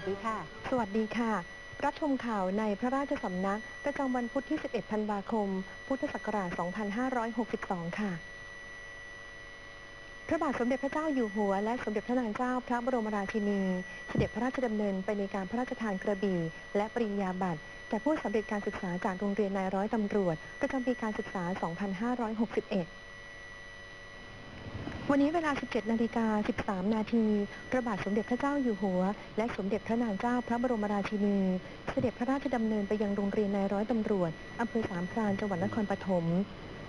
วัสดีค่ะ สวัสดีค่ะ รับชมข่าวในพระราชสำนักประจำวันพุธที่ 11 ธันวาคม พุทธศักราช 2562 ค่ะพระบาทสมเด็จพระเจ้าอยู่หัว และสมเด็จพระนางเจ้าพระบรมราชินี เสด็จพระราชดำเนินไปในการพระราชทานกระบี่ และปริญญาบัตรแก่ผู้สำเร็จการศึกษาจากโรงเรียนนายร้อยตำรวจประจำปีการศึกษา 2561 วันนี้เวลา 17 นาฬิกา 13 นาทีพระบาทสมเด็จพระเจ้าอยู่หัว และสมเด็จพระนางเจ้าพระบรมราชินี เสด็จพระราชดำเนินไปยังโรงเรียนนายร้อยตำรวจอำเภอสามพรานจังหวัดนครปฐม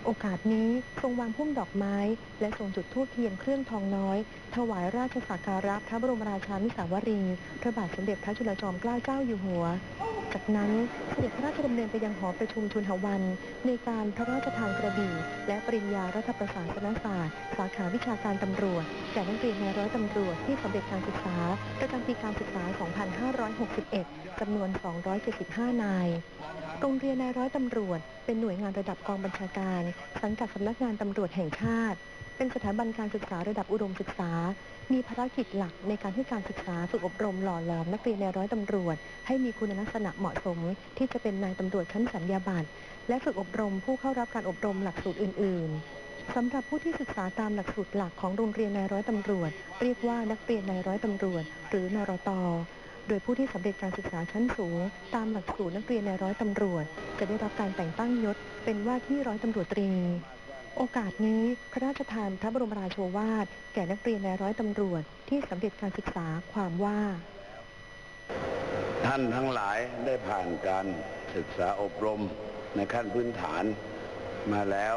โอกาสนี้ทรงวางพุ่มดอกไม้ และทรงจุดธูปเทียนเครื่องทองน้อย ถวายราชสักการะพระบรมราชานุสาวรีย์พระบาทสมเด็จพระจุลจอมเกล้าเจ้าอยู่หัว จากนั้นเสด็จพระราชดำเนินไปยังหอประชุมชนหวัน ในการพระราชทานกระบี่และปริญญารัฐประศาสนศาสตร์ สาขาวิชาการตำรวจแก่นักเรียนในร้อยตำรวจที่สำเร็จการศึกษา ประจำปีการศึกษา 2561 จำนวน 275 นายโรงเรียนนายร้อยตำรวจ เป็นหน่วยงานระดับกองบัญชาการ สังกัดสำนักงานตำรวจแห่งชาติ เป็นสถาบันการศึกษาระดับอุดมศึกษา มีภารกิจหลักในการให้การศึกษาฝึกอบรมหล่อหลอมนักเรียนในร้อยตำรวจ ให้มีคุณลักษณะเหมาะสม ที่จะเป็นนายตำรวจชั้นสัญญาบัตรและฝึกอบรมผู้เข้ารับการอบรมหลักสูตรอื่น ๆสำหรับผู้ที่ศึกษาตามหลักสูตรหลักของโรงเรียนนายร้อยตำรวจ เรียกว่านักเรียนนายร้อยตำรวจ หรือนรตโดยผู้ที่สำเร็จการศึกษาชั้นสูง ตามหลักสูตรนักเรียนในร้อยตำรวจ จะได้รับการแต่งตั้งยศ เป็นว่าที่ร้อยตำรวจตรี โอกาสนี้พระราชทานพระบรมราโชวาท แก่นักเรียนในร้อยตำรวจที่สำเร็จการศึกษาความว่า ท่านทั้งหลายได้ผ่านการศึกษาอบรมในขั้นพื้นฐานมาแล้ว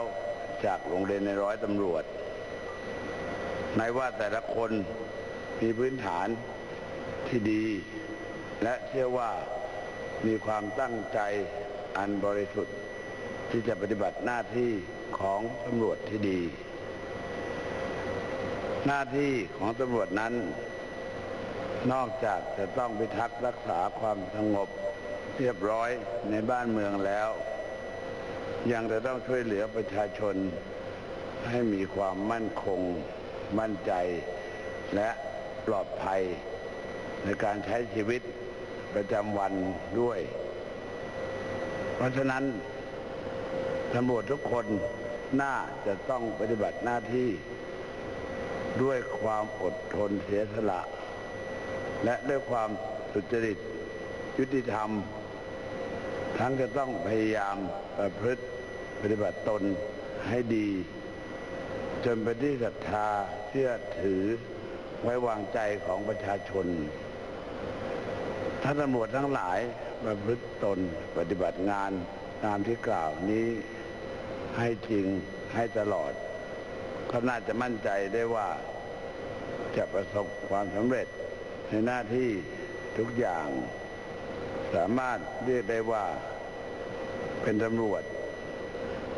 จากโรงเรียนในร้อยตำรวจ ในว่าแต่ละคนมีพื้นฐานที่ดี และเชื่อว่ามีความตั้งใจอันบริสุทธิ์ที่จะปฏิบัติหน้าที่ ของตำรวจที่ดี หน้าที่ของตำรวจนั้น นอกจากจะต้องพิทักษ์รักษาความสงบเรียบร้อยในบ้านเมืองแล้ว ยังจะต้องช่วยเหลือประชาชนให้มีความมั่นคง มั่นใจ และปลอดภัยในการใช้ชีวิตประจำวันด้วย เพราะฉะนั้นตำรวจทุกคน น่าจะต้องปฏิบัติหน้าที่ ด้วยความอดทนเสียสละ และด้วยความสุจริตยุติธรรม ทั้งจะต้องพยายามประพฤติปฏิบัติตนให้ดี จนเป็นที่ศรัทธาเชื่อถือไว้วางใจของประชาชนท่านตำรวจทั้งหลายประพฤติตนปฏิบัติงานตามที่กล่าวนี้ ให้จริงให้ตลอด ก็น่าจะมั่นใจได้ว่าจะประสบความสำเร็จในหน้าที่ทุกอย่าง สามารถเรียกได้ว่าเป็นตำรวจ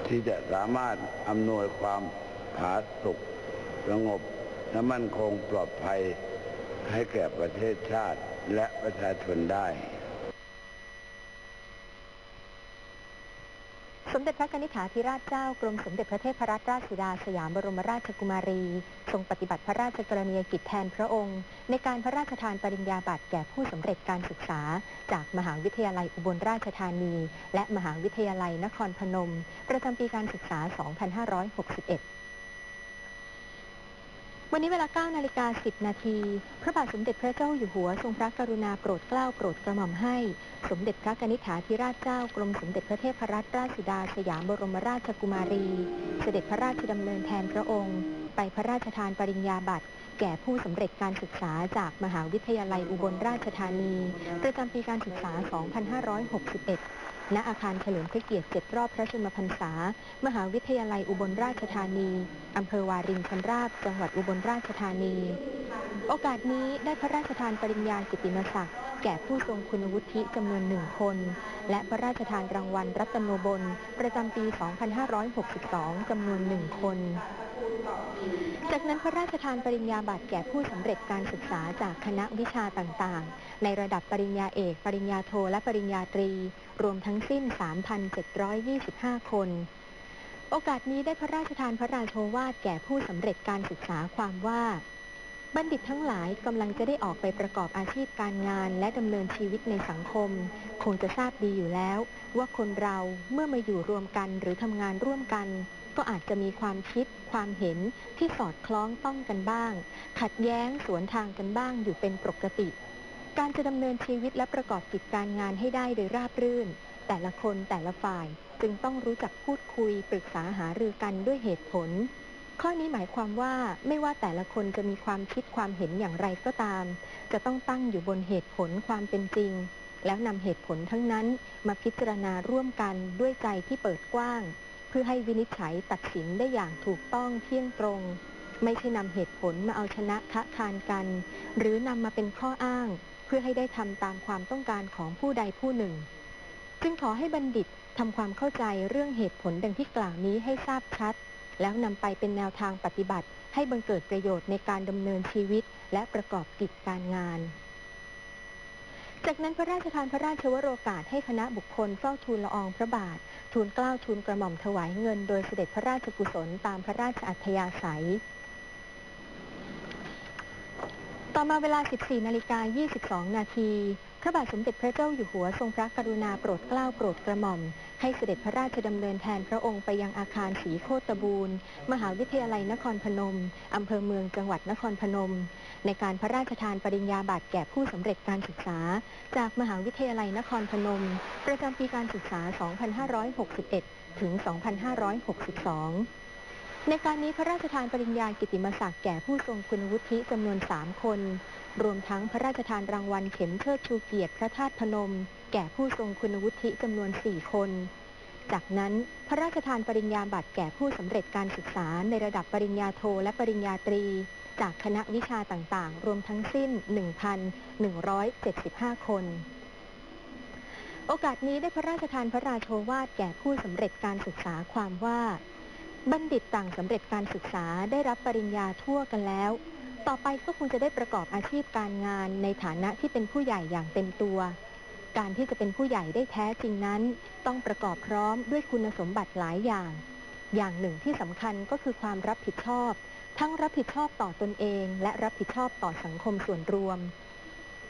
ที่จะสามารถอำนวยความผาสุกสงบและมั่นคงปลอดภัยให้แก่ประเทศชาติและประชาชนได้ ส มเด็จพระนิธิถาธิราชเจ้ากรมสมเด็จพระเทพรัตนราชสุดาสยามบรมราชกุมารี ทรงปฏิบัติพระราชกรณียกิจแทนพระองค์ ในการพระราชทานปริญญาบัตรแก่ผู้สำเร็จการศึกษา จากมหาวิทยาลัยอุบลราชธานี และมหาวิทยาลัยนครพนม ประจำปีการศึกษา 2561 วันนี้เวลา 9 นาฬิกา 10 นาที พระบาทสมเด็จพระเจ้าอยู่หัวทรงพระกรุณาโปรดเกล้าโปรดกระหม่อมให้ สมเด็จพระกนิษฐาธิราชเจ้ากรมสมเด็จพระเทพรัตนราชสุดาสยามบรมราชกุมารี เสด็จพระราชดำเนินแทนพระองค์ ไปพระราชทานปริญญาบัตร แก่ผู้สำเร็จการศึกษาจากมหาวิทยาลัยอุบลราชธานี ประจำปีการศึกษา 2561 ณอาคารเฉลิมพระเกียรติ7รอบพระชนมพรรษา มหาวิทยาลัยอุบลราชธานี อำเภอวารินชำราบ จังหวัดอุบลราชธานี โอกาสนี้ได้พระราชทานปริญญากิตติมศักดิ์แก่ผู้ทรงคุณวุฒิจำนวนหนึ่งคน และพระราชทานรางวัลรัตโนบลประจำปี 2562 จำนวนหนึ่งคน จากนั้นพระราชทานปริญญาบัตรแก่ผู้สำเร็จการศึกษาจากคณะวิชาต่างๆ ในระดับปริญญาเอก ปริญญาโทและปริญญาตรี รวมทั้งสิ้น 3,725 คน โอกาสนี้ได้พระราชทานพระราโชวาทแก่ผู้สำเร็จการศึกษาความว่า บัณฑิตทั้งหลายกำลังจะได้ออกไปประกอบอาชีพการงาน และดำเนินชีวิตในสังคม คงจะทราบดีอยู่แล้ว ว่าคนเราเมื่อมาอยู่รวมกันหรือทำงานร่วมกัน ก็อาจจะมีความคิดความเห็นที่สอดคล้องต้องกันบ้าง ขัดแย้งสวนทางกันบ้างอยู่เป็นปกติ การจะดำเนินชีวิตและประกอบกิจการงานให้ได้โดยราบรื่น แต่ละคนแต่ละฝ่ายจึงต้องรู้จักพูดคุยปรึกษาหารือกันด้วยเหตุผล ข้อนี้หมายความว่าไม่ว่าแต่ละคนจะมีความคิดความเห็นอย่างไรก็ตาม จะต้องตั้งอยู่บนเหตุผลความเป็นจริง แล้วนำเหตุผลทั้งนั้นมาพิจารณาร่วมกันด้วยใจที่เปิดกว้าง พื่อให้วินิจฉัยตัดสินได้อย่างถูกต้องเที่ยงตรง ไม่ใช่นำเหตุผลมาเอาชนะคะคานกัน หรือนำมาเป็นข้ออ้าง เพื่อให้ได้ทำตามความต้องการของผู้ใดผู้หนึ่ง จึงขอให้บัณฑิตทำความเข้าใจเรื่องเหตุผลดังที่กล่าวนี้ให้ทราบชัด แล้วนำไปเป็นแนวทางปฏิบัติ ให้บังเกิดประโยชน์ในการดำเนินชีวิตและประกอบกิจการงาน จากนั้นพระราชทานพระราชวโรกาสให้คณะบุคคลเฝ้าทูลละอองพระบาท ทูลเกล้าทูลกระหม่อมถวายเงินโดยเสด็จพระราชกุศลตามพระราชอัธยาศัย ต่อมาเวลา 14นาฬิกา22 นาที ระบาทสมเด็จพระเจ้าอยู่หัวทรงพระกรุณาโปรดเกล้าโปรดกระหม่อม ให้เสด็จพระราชดำเนินแทนพระองค์ไปยังอาคารศรีโคตบูรณ์ มหาวิทยาลัยนครพนม อำเภอเมืองจังหวัดนครพนม ในการพระราชทานปริญญาบัตรแก่ผู้สำเร็จการศึกษา จากมหาวิทยาลัยนครพนม ประจำปีการศึกษา 2561 ถึง 2562ในการนี้พระราชทานปริญญากิติมศักดิ์แก่ผู้ทรงคุณวุฒิจำนวน 3 คน รวมทั้งพระราชทานรางวัลเข็มเชิดชูเกียรติพระธาตุพนม แก่ผู้ทรงคุณวุฒิจำนวน 4 คน จากนั้นพระราชทานปริญญาบัตรแก่ผู้สำเร็จการศึกษาในระดับปริญญาโทและปริญญาตรี จากคณะวิชาต่างๆ รวมทั้งสิ้น 1,175 คนโอกาสนี้ได้พระราชทานพระราโชวาทแก่ผู้สำเร็จการศึกษาความว่า บัณฑิตต่างสำเร็จการศึกษาได้รับปริญญาทั่วกันแล้ว ต่อไปก็คงจะได้ประกอบอาชีพการงานในฐานะที่เป็นผู้ใหญ่อย่างเต็มตัว การที่จะเป็นผู้ใหญ่ได้แท้จริงนั้น ต้องประกอบพร้อมด้วยคุณสมบัติหลายอย่าง อย่างหนึ่งที่สำคัญก็คือความรับผิดชอบ ทั้งรับผิดชอบต่อตนเอง และรับผิดชอบต่อสังคมส่วนรวม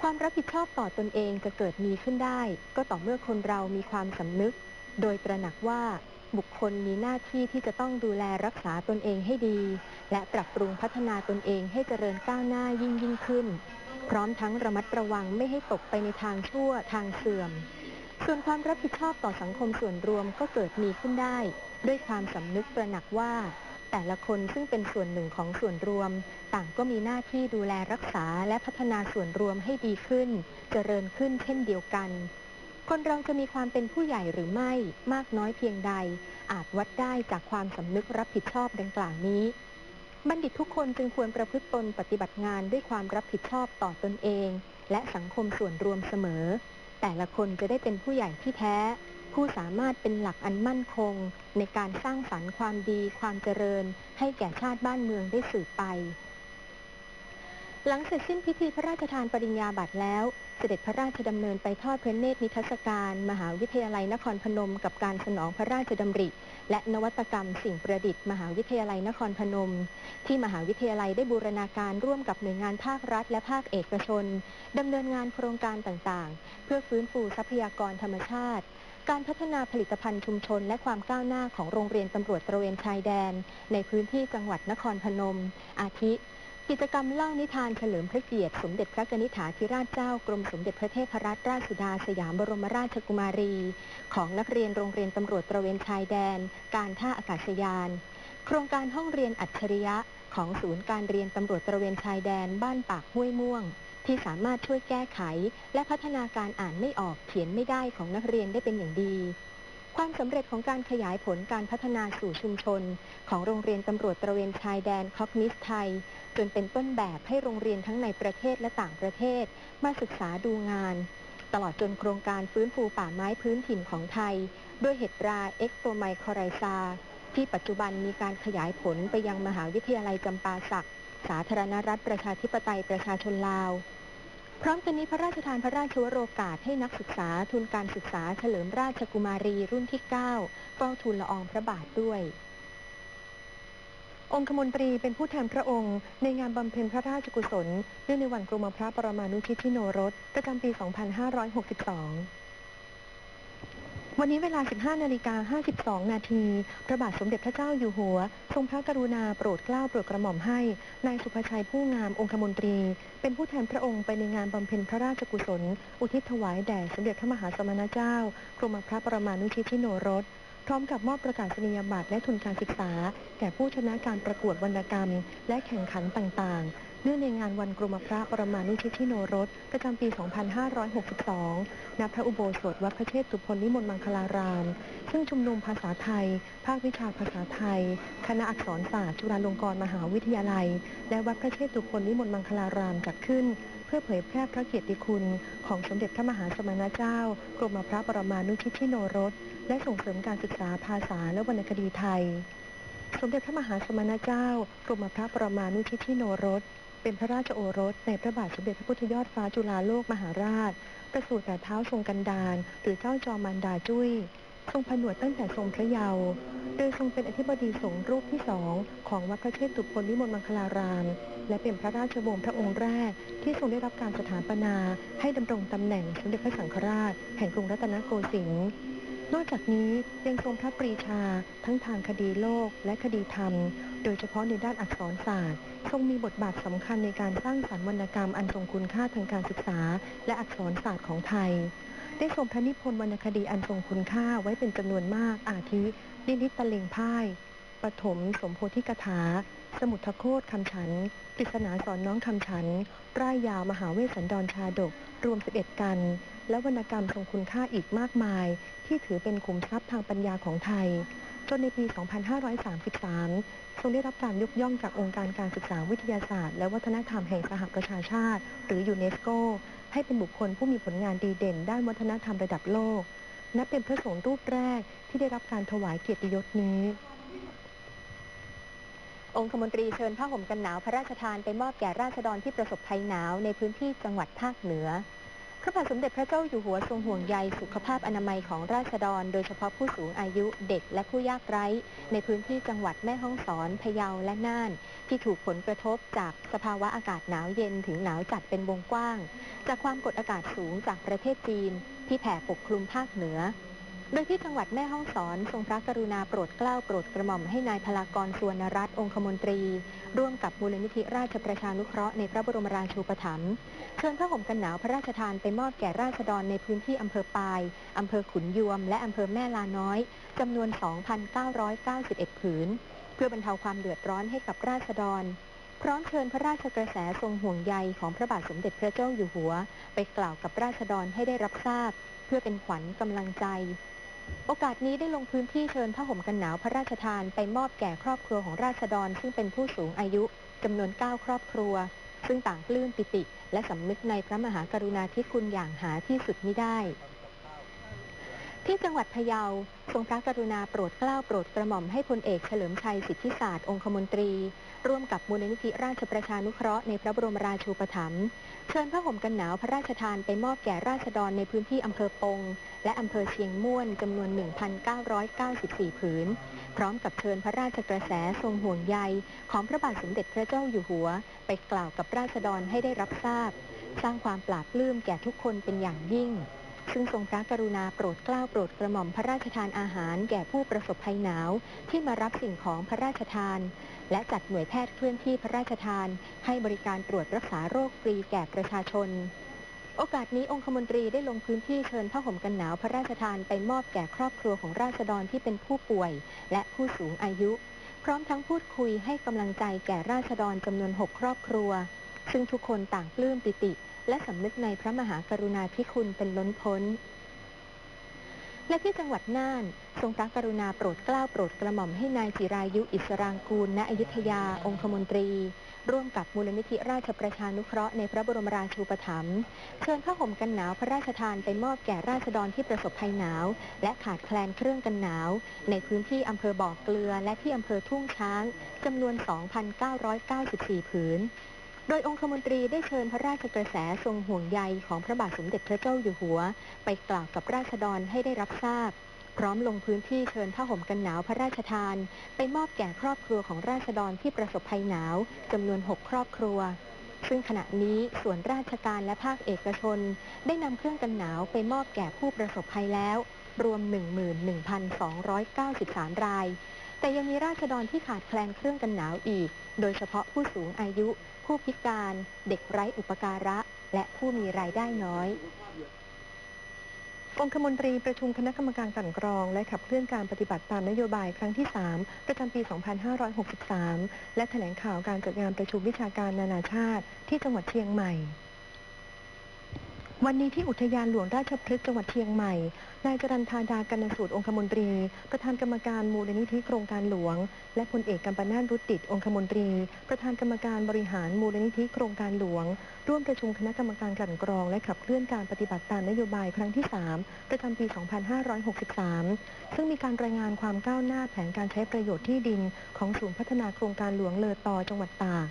ความรับผิดชอบต่อตนเองจะเกิดมีขึ้นได้ ก็ต่อเมื่อคนเรามีความสำนึก โดยตระหนักว่า บุคคลมีหน้าที่ที่จะต้องดูแลรักษาตนเองให้ดี และปรับปรุงพัฒนาตนเองให้เจริญก้าวหน้ายิ่งยิ่งขึ้น พร้อมทั้งระมัดระวังไม่ให้ตกไปในทางชั่วทางเสื่อม ส่วนความรับผิดชอบต่อสังคมส่วนรวมก็เกิดมีขึ้นได้ ด้วยความสำนึกตระหนักว่า แต่ละคนซึ่งเป็นส่วนหนึ่งของส่วนรวม ต่างก็มีหน้าที่ดูแลรักษาและพัฒนาส่วนรวมให้ดีขึ้น เจริญขึ้นเช่นเดียวกัน คนเราจะมีความเป็นผู้ใหญ่หรือไม่มากน้อยเพียงใด อาจวัดได้จากความสำนึกรับผิดชอบดังกล่าวนี้ บัณฑิตทุกคนจึงควรประพฤติตนปฏิบัติงานด้วยความรับผิดชอบต่อตนเอง และสังคมส่วนรวมเสมอ แต่ละคนจะได้เป็นผู้ใหญ่ที่แท้ ผู้สามารถเป็นหลักอันมั่นคง ในการสร้างสรรค์ความดี ความเจริญ ให้แก่ชาติบ้านเมืองได้สืบไป หลังเสร็จสิ้นพิธีพระราชทานปริญญาบัตรแล้ว เสด็จพระราชดำเนินไปทอดพระเนตรนิทรรศการ มหาวิทยาลัยนครพนม กับการสนองพระราชดำริ และนวัตกรรมสิ่งประดิษฐ์ มหาวิทยาลัยนครพนม ที่มหาวิทยาลัยได้บูรณาการร่วมกับหน่วยงานภาครัฐ และภาคเอกชนดำเนินงานโครงการต่างๆ เพื่อฟื้นฟูทรัพยากรธรรมชาติการพัฒนาผลิตภัณฑ์ชุมชนและความก้าวหน้าของโรงเรียนตำรวจตระเวนชายแดน ในพื้นที่จังหวัดนครพนม อาทิ กิจกรรมเล่านิทานเฉลิมพระเกียรติ สมเด็จพระกนิษฐาธิราชเจ้ากรมสมเด็จพระเทพรัตนราชสุดาสยามบรมราชกุมารี ของนักเรียนโรงเรียนตำรวจตระเวนชายแดน การท่าอากาศยาน โครงการห้องเรียนอัจฉริยะ ของศูนย์การเรียนตำรวจตระเวนชายแดน บ้านปากห้วยม่วง ที่สามารถช่วยแก้ไข และพัฒนาการอ่านไม่ออกเขียนไม่ได้ของนักเรียนได้เป็นอย่างดีความสำเร็จของการขยายผลการพัฒนาสู่ชุมชน ของโรงเรียนตำรวจตระเวนชายแดนคอกนิสไทย จนเป็นต้นแบบให้โรงเรียนทั้งในประเทศและต่างประเทศ มาศึกษาดูงาน ตลอดจนโครงการฟื้นฟูป่าไม้พื้นถิ่นของไทย ด้วยเห็ดราเอ็กโตไมโครไรซา ที่ปัจจุบันมีการขยายผลไปยังมหาวิทยาลัยจำปาสัก สาธารณรัฐประชาธิปไตยประชาชนลาว พร้อมกันนี้พระราชทานพระราชวโรกาสให้นักศึกษาทุนการศึกษาเฉลิมราชกุมารีรุ่นที่ 9 เฝ้าทูลละอองพระบาทด้วย องคมนตรีเป็นผู้แทนพระองค์ ในงานบำเพ็ญพระราชกุศลเนื่องในวันกรมพระปรมานุชิตชิโนรสประจำปี 2562วันนี้เวลา 15 นาฬิกา 52 นาที พระบาทสมเด็จพระเจ้าอยู่หัว ทรงพระกรุณาโปรดเกล้าโปรดกระหม่อมให้ นายสุภชัยผู้งามองคมนตรี เป็นผู้แทนพระองค์ไปในงานบำเพ็ญพระราชกุศล อุทิศถวายแด่สมเด็จพระมหาสมณเจ้า กรมพระปรมานุชิตชิโนรส พร้อมกับมอบประกาศนียบัตรและทุนการศึกษาแก่ผู้ชนะการประกวดวรรณกรรมและแข่งขันต่างๆ นื่องในงานวันกรมพระปรมานุชิตชิโนรสประจำปี 2562 ณ พระอุโบสถวัดพระเชตุพนนิมนต์มังคลาราม ซึ่งชุมนุมภาษาไทย ภาควิชาภาษาไทย คณะอักษรศาสตร์จุฬาลงกรณ์มหาวิทยาลัย และวัดพระเชตุพนนิมนต์มังคลารามจัดขึ้น เพื่อเผยแพร่พระเกียรติคุณ ของสมเด็จพระมหาสมณเจ้า กรมพระปรมานุชิตชิโนรสและส่งเสริมการศึกษาภาษาและวรรณคดีไทยสมเด็จพระมหาสมณเจ้า กรมพระปรมานุชิตชิโนรส เป็นพระราชโอรสในพระบาทสมเด็จพระพุทธยอดฟ้าจุฬาโลกมหาราช ประสูติแต่เท้าทรงกันดารหรือเจ้าจอมันดาจุ้ย ทรงผนวดตั้งแต่ทรงพระเยาว์โดยทรงเป็นอธิบดีสงฆ์รูปที่สองของวัดพระเชตุพนวิมลมังคลาราม และเป็นพระราชวงศ์พระองค์แรก ที่ทรงได้รับการสถาปนาให้ดำรงตำแหน่งสมเด็จพระสังฆราช แห่งกรุงรัตนโกสินทร์ นอกจากนี้ยังทรงพระปรีชาทั้งทางคดีโลกและคดีธรรม โดยเฉพาะในด้านอักษรศาสตร์ ทรงมีบทบาทสำคัญในการสร้างสรรค์วรรณกรรมอันทรงคุณค่าทางการศึกษา และอักษรศาสตร์ของไทย ได้ทรงพระนิพนธ์วรรณคดีอันทรงคุณค่าไว้เป็นจำนวนมากอาทินินิตตะเลงพ่าย ปฐมสมโพธิกถา สมุทโคตคำฉันปริศนาสอนน้องคำฉันร่ายยาวมหาเวสสันดรชาดก รวม 11 กัน และวรรณกรรมทรงคุณค่าอีกมากมาย ที่ถือเป็นขุมทรัพย์ทางปัญญาของไทย จนในปี 2533 ทรงได้รับการยกย่องจากองค์การการศึกษาวิทยาศาสตร์ และวัฒนธรรมแห่งสหประชาชาติ หรือยูเนสโก ให้เป็นบุคคลผู้มีผลงานดีเด่น ด้านวัฒนธรรมระดับโลก นับเป็นพระสงฆ์รูปแรกที่ได้รับการถวายเกียรติยศนี้ องคมนตรีเชิญผ้าห่มกันหนาวพระราชทานไปมอบแก่ราษฎรที่ประสบภัยหนาวในพื้นที่จังหวัดภาคเหนือ พระบาทสมเด็จพระเจ้าอยู่หัวทรงห่วงใยสุขภาพอนามัยของราษฎร โดยเฉพาะผู้สูงอายุเด็กและผู้ยากไร้ ในพื้นที่จังหวัดแม่ฮ่องสอนพะเยาและน่าน ที่ถูกผลกระทบจากสภาวะอากาศหนาวเย็นถึงหนาวจัดเป็นวงกว้าง จากความกดอากาศสูงจากประเทศจีน ที่แผ่ปกคลุมภาคเหนือ โดยที่จังหวัดแม่ฮ่องสอนทรงพระกรุณาโปรดเกล้าโปรดกระหม่อมให้นายพลากรสวรรณรัตน์องคมนตรี ร่วมกับมูลนิธิราชประชานุเคราะห์ในพระบรมราชูปถัมภ์เชิญผ้าห่มกันหนาวพระราชทานไปมอบแก่ราษฎรในพื้นที่อำเภอปายอำเภอขุนยวม และอำเภอแม่ลาน้อยจำนวน 2,991 ผืน เพื่อบรรเทาความเดือดร้อนให้กับราษฎร พร้อมเชิญพระราชกระแสทรงห่วงใยของพระบาทสมเด็จพระเจ้าอยู่หัว ไปกล่าวกับราษฎรให้ได้รับทราบ เพื่อเป็นขวัญกำลังใจ โอกาสนี้ได้ลงพื้นที่เชิญผ้าห่มกันหนาวพระราชทานไปมอบแก่ครอบครัวของราษฎร ซึ่งเป็นผู้สูงอายุจำนวน 9 ครอบครัว ซึ่งต่างปลื้มปิติ และสำนึกในพระมหากรุณาธิคุณอย่างหาที่สุดมิได้ ที่จังหวัดพะเยา ทรงพระกรุณาโปรดเกล้าโปรดกระหม่อมให้พลเอกเฉลิมชัยสิทธิศาสตร์องคมนตรี ร่วมกับมูลนิธิราชประชานุเคราะห์ในพระบรมราชูปถัมภ์เชิญผ้าห่มกันหนาวพระราชทานไปมอบแก่ราษฎรในพื้นที่อำเภอปง และอำเภอเชียงม่วนจำนวน 1,994 ผืน พร้อมกับเชิญพระราชกระแสทรงห่วงใย ของพระบาทสมเด็จพระเจ้าอยู่หัว ไปกล่าวกับราษฎรให้ได้รับทราบ สร้างความปราบปลื้มแก่ทุกคนเป็นอย่างยิ่ง ซึ่งทรงพระกรุณาโปรดเกล้าโปรดกระหม่อมพระราชทานอาหารแก่ผู้ประสบภัยหนาว ที่มารับสิ่งของพระราชทาน และจัดหน่วยแพทย์เคลื่อนที่พระราชทาน ให้บริการตรวจรักษาโรคฟรีแก่ประชาชน โอกาสนี้องคมนตรีได้ลงพื้นที่เชิญผ้าห่มกันหนาวพระราชทานไปมอบแก่ครอบครัวของราษฎรที่เป็นผู้ป่วย และผู้สูงอายุ พร้อมทั้งพูดคุยให้กำลังใจแก่ราษฎรจำนวน6ครอบครัว ซึ่งทุกคนต่างปลื้มปิติ และสำนึกในพระมหากรุณาธิคุณเป็นล้นพ้น และที่จังหวัดน่าน ทรงพระกรุณาโปรดเกล้าโปรดกระหม่อมให้นายจิรายุอิสรางกูลณอยุธยา องคมนตรี ร่วมกับมูลนิธิราชประชานุเคราะห์ในพระบรมราชูปถัมภ์เชิญผ้าห่มกันหนาวพระราชทานไปมอบแก่ราษฎรที่ประสบภัยหนาว และขาดแคลนเครื่องกันหนาว ในพื้นที่อำเภอบ่อเกลือ และที่อำเภอทุ่งช้างจำนวน 2,994 ผืน โดยองคมนตรีได้เชิญพระราชกระแสทรงห่วงใยของพระบาทสมเด็จพระเจ้าอยู่หัว ไปกล่าวกับราษฎรให้ได้รับทราบ พร้อมลงพื้นที่เชิญผ้าห่มกันหนาวพระราชทาน ไปมอบแก่ครอบครัวของราษฎรที่ประสบภัยหนาวจำนวน 6 ครอบครัว ซึ่งขณะนี้ส่วนราชการและภาคเอกชน ได้นำเครื่องกันหนาวไปมอบแก่ผู้ประสบภัยแล้ว รวม 11,293 ราย แต่ยังมีราษฎรที่ขาดแคลนเครื่องกันหนาวอีก โดยเฉพาะผู้สูงอายุ ผู้พิการ เด็กไร้อุปการะ และผู้มีรายได้น้อยองคมนตรีประชุมคณะกรรมการกันกรอง และขับเคลื่อนการปฏิบัติตามนโยบายครั้งที่ 3 ประจำปี 2563 และแถลงข่าวการจัดงานประชุมวิชาการนานาชาติที่จังหวัดเชียงใหม่ วันนี้ที่อุทยานหลวงราชพฤกษ์จังหวัดเชียงใหม่ นายจรันทาดากันสูตรองคมนตรี ประธานกรรมการมูลนิธิโครงการหลวง และพลเอกกัมปนาตรุตติดองคมนตรี ประธานกรรมการบริหารมูลนิธิโครงการหลวง ร่วมประชุมคณะกรรมการกลั่นกรอง และขับเคลื่อนการปฏิบัติตามนโยบายครั้งที่ 3 ประจำปี 2563 ซึ่งมีการรายงานความก้าวหน้าแผนการใช้ประโยชน์ที่ดิน ของศูนย์พัฒนาโครงการหลวงเลอตอจังหวัดตาก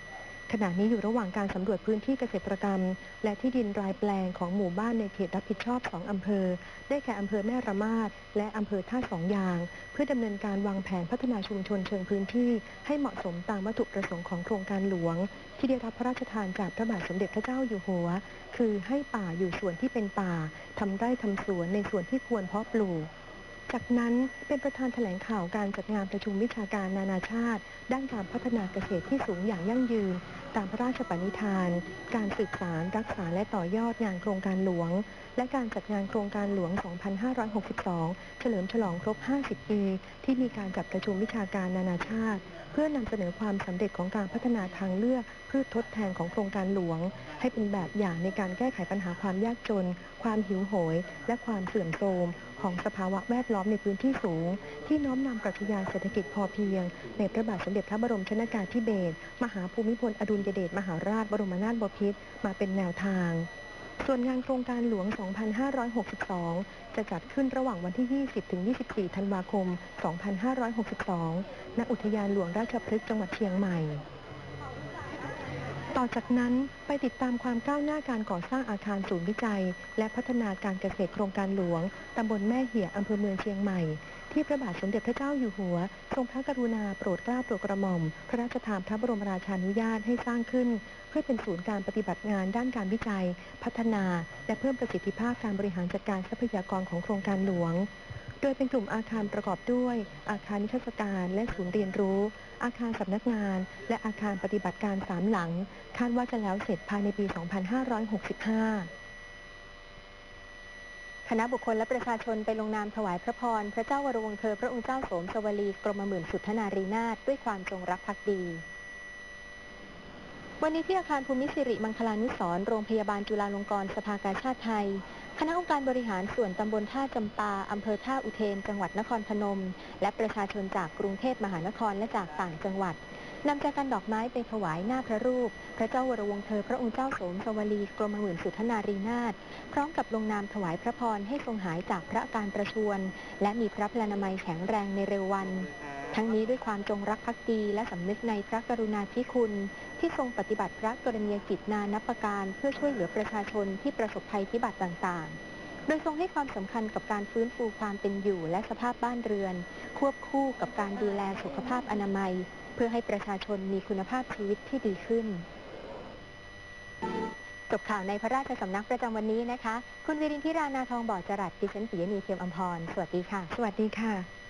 ขณะนี้อยู่ระหว่างการสำรวจพื้นที่เกษตรกรรม และที่ดินรายแปลงของหมู่บ้านในเขตรับผิดชอบ 2 อำเภอ ได้แก่อำเภอแม่ระมาดและอำเภอท่าสองยาง เพื่อดำเนินการวางแผนพัฒนาชุมชนเชิงพื้นที่ ให้เหมาะสมตามวัตถุประสงค์ของโครงการหลวง ที่ได้รับพระราชทานจากพระบาทสมเด็จพระเจ้าอยู่หัว คือให้ป่าอยู่ส่วนที่เป็นป่าทำไร่ทำสวนในส่วนที่ควรเพาะปลูก จากนั้นเป็นประธานแถลงข่าวการจัดงานประชุมวิชาการนานาชาติ ด้านการพัฒนาเกษตรที่สูงอย่างยั่งยืน ตามพระราชปณิธาน การสืบสารรักษาและต่อยอดงานโครงการหลวง และการจัดงานโครงการหลวง 2562 เฉลิมฉลองครบ 50 ปี ที่มีการจัดประชุมวิชาการนานาชาติ เพื่อนำเสนอความสำเร็จของการพัฒนาทางเลือกพืชทดแทนของโครงการหลวง ให้เป็นแบบอย่างในการแก้ไขปัญหาความยากจน ความหิวโหย และความเสื่อมโทรม ของสภาวะแวดล้อมในพื้นที่สูง ที่น้อมนำปรัชญาเศรษฐกิจพอเพียง ในพระบาทสมเด็จพระบรมชนากาธิเบศรมหาภูมิพลอดุลยเดชมหาราชบรมนาถบพิตรมาเป็นแนวทางส่วนงานโครงการหลวง 2562 จะจัดขึ้นระหว่างวันที่ 20-24 ธันวาคม 2562 ณ อุทยานหลวงราชพฤกษ์จังหวัดเชียงใหม่ ต่อจากนั้นไปติดตามความก้าวหน้าการก่อสร้างอาคารศูนย์วิจัย และพัฒนาการเกษตรโครงการหลวง ตำบลแม่เหี่ยอำเภอเมืองเชียงใหม่ ที่พระบาทสมเด็จพระเจ้าอยู่หัว ทรงพระกรุณาโปรดเกล้าโปรดกระหม่อม พระราชทานพระบรมราชานุญาตให้สร้างขึ้น เพื่อเป็นศูนย์การปฏิบัติงานด้านการวิจัย พัฒนา และเพิ่มประสิทธิภาพการบริหารจัดการทรัพยากรของโครงการหลวง โดยเป็นกลุ่มอาคารประกอบด้วย อาคารนิทรรศการและศูนย์เรียนรู้ อาคารสำนักงาน และอาคารปฏิบัติการสามหลัง คาดว่าจะแล้วเสร็จภายในปี 2565คณะบุคคลและประชาชนไปลงนามถวายพระพร พระเจ้าวรวงศ์เธอพระองค์เจ้าโสมสวลีกรมหมื่นสุทธนารีนาถด้วยความจงรักภักดี วันนี้ที่อาคารภูมิสิริมังคลานุสรณ์โรงพยาบาลจุฬาลงกรณ์สภากาชาติไทย คณะองค์การบริหารส่วนตำบลท่าจำปาอำเภอท่าอุเทน จังหวัดนครพนม และประชาชนจากกรุงเทพมหานครและจากต่างจังหวัดนำใจกันดอกไม้ไปถวายหน้าพระรูป พระเจ้าวรวงศ์เธอพระองค์เจ้าโสมสวลีกรมหมื่นสุทนารีนาถพร้อมกับลงนามถวายพระพรให้ทรงหายจากพระอาการประชวรและมีพระพลานามัยแข็งแรงในเร็ววัน ทั้งนี้ด้วยความจงรักภักดีและสำนึกในพระกรุณาธิคุณ ที่ทรงปฏิบัติพระกรณียกิจนานับประการ เพื่อช่วยเหลือประชาชนที่ประสบภัยพิบัติต่างๆ โดยทรงให้ความสำคัญกับการฟื้นฟูความเป็นอยู่และสภาพบ้านเรือน ควบคู่กับการดูแลสุขภาพอนามัย เพื่อให้ประชาชนมีคุณภาพชีวิตที่ดีขึ้นจบข่าวในพระราชสำนักประจำวันนี้นะคะ คุณวิรินทิรานาทองบ่อจรัสดิฉันปิยนีเทียมอมพร สวัสดีค่ะ สวัสดีค่ะ